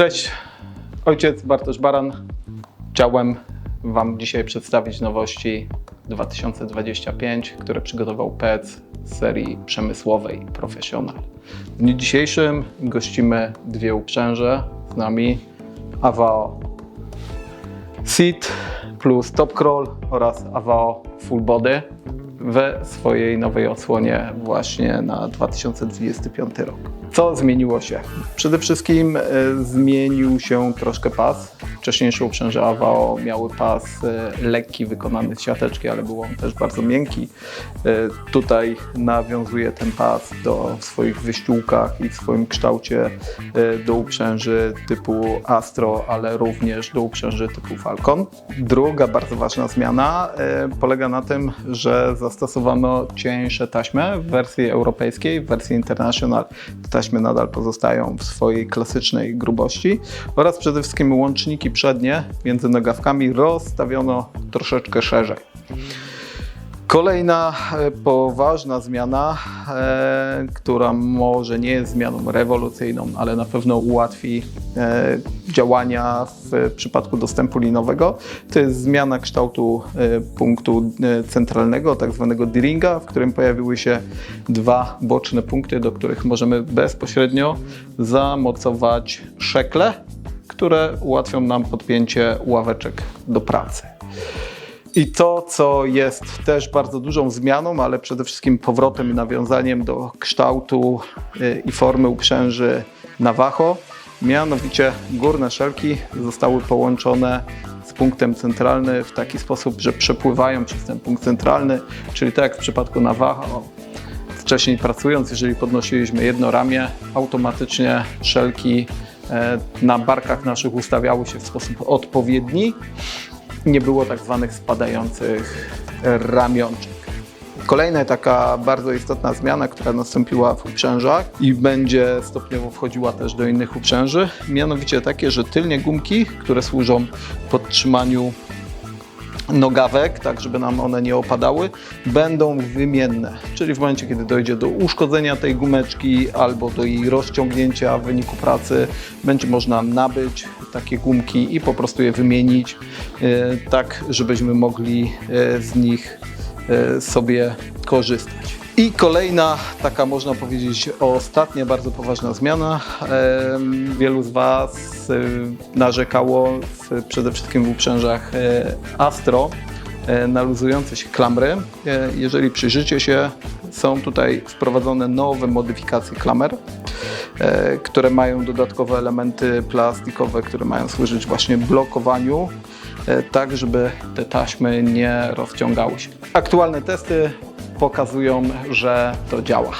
Cześć, ojciec Bartosz Baran. Chciałem Wam dzisiaj przedstawić nowości 2025, które przygotował PEC z serii przemysłowej Professional. W dniu dzisiejszym gościmy dwie uprzęże z nami Avao Seat plus Top Crawl oraz Avao Full Body we swojej nowej odsłonie właśnie na 2025 rok. Co zmieniło się? Przede wszystkim e, zmienił się troszkę pas. Wcześniejsze uprzęże Avao miały pas e, lekki, wykonany z siateczki, ale był on też bardzo miękki. E, Tutaj nawiązuje ten pas do swoich wyściółkach i w swoim kształcie do uprzęży typu Astro, ale również do uprzęży typu Falcon. Druga bardzo ważna zmiana polega na tym, że zastosowano cieńsze taśmy w wersji europejskiej, w wersji International te taśmy nadal pozostają w swojej klasycznej grubości oraz przede wszystkim łączniki przednie między nogawkami rozstawiono troszeczkę szerzej. Kolejna e, poważna zmiana, e, która może nie jest zmianą rewolucyjną, ale na pewno ułatwi e, działania w przypadku dostępu linowego, to jest zmiana kształtu punktu centralnego, tak zwanego D-ringa, w którym pojawiły się dwa boczne punkty, do których możemy bezpośrednio zamocować szekle, które ułatwią nam podpięcie ławeczek do pracy. I to, co jest też bardzo dużą zmianą, ale przede wszystkim powrotem i nawiązaniem do kształtu y, i formy uprzęży Navajo, mianowicie górne szelki zostały połączone z punktem centralny w taki sposób, że przepływają przez ten punkt centralny, czyli tak jak w przypadku Navajo, wcześniej pracując, jeżeli podnosiliśmy jedno ramię, automatycznie szelki e, na barkach naszych ustawiały się w sposób odpowiedni nie było tak zwanych spadających ramionczek. Kolejna taka bardzo istotna zmiana, która nastąpiła w uprzężach i będzie stopniowo wchodziła też do innych uprzęży, mianowicie takie, że tylnie gumki, które służą podtrzymaniu nogawek, tak żeby nam one nie opadały, będą wymienne. Czyli w momencie, kiedy dojdzie do uszkodzenia tej gumeczki albo do jej rozciągnięcia w wyniku pracy, będzie można nabyć takie gumki i po prostu je wymienić, e, tak żebyśmy mogli e, z nich e, sobie korzystać. I kolejna, taka można powiedzieć ostatnia bardzo poważna zmiana. Wielu z Was narzekało przede wszystkim w uprzężach Astro na luzujące się klamry. Jeżeli przyjrzycie się, są tutaj wprowadzone nowe modyfikacje klamer, które mają dodatkowe elementy plastikowe, które mają służyć właśnie blokowaniu e, tak, żeby te taśmy nie rozciągały się. Aktualne testy pokazują, że to działa.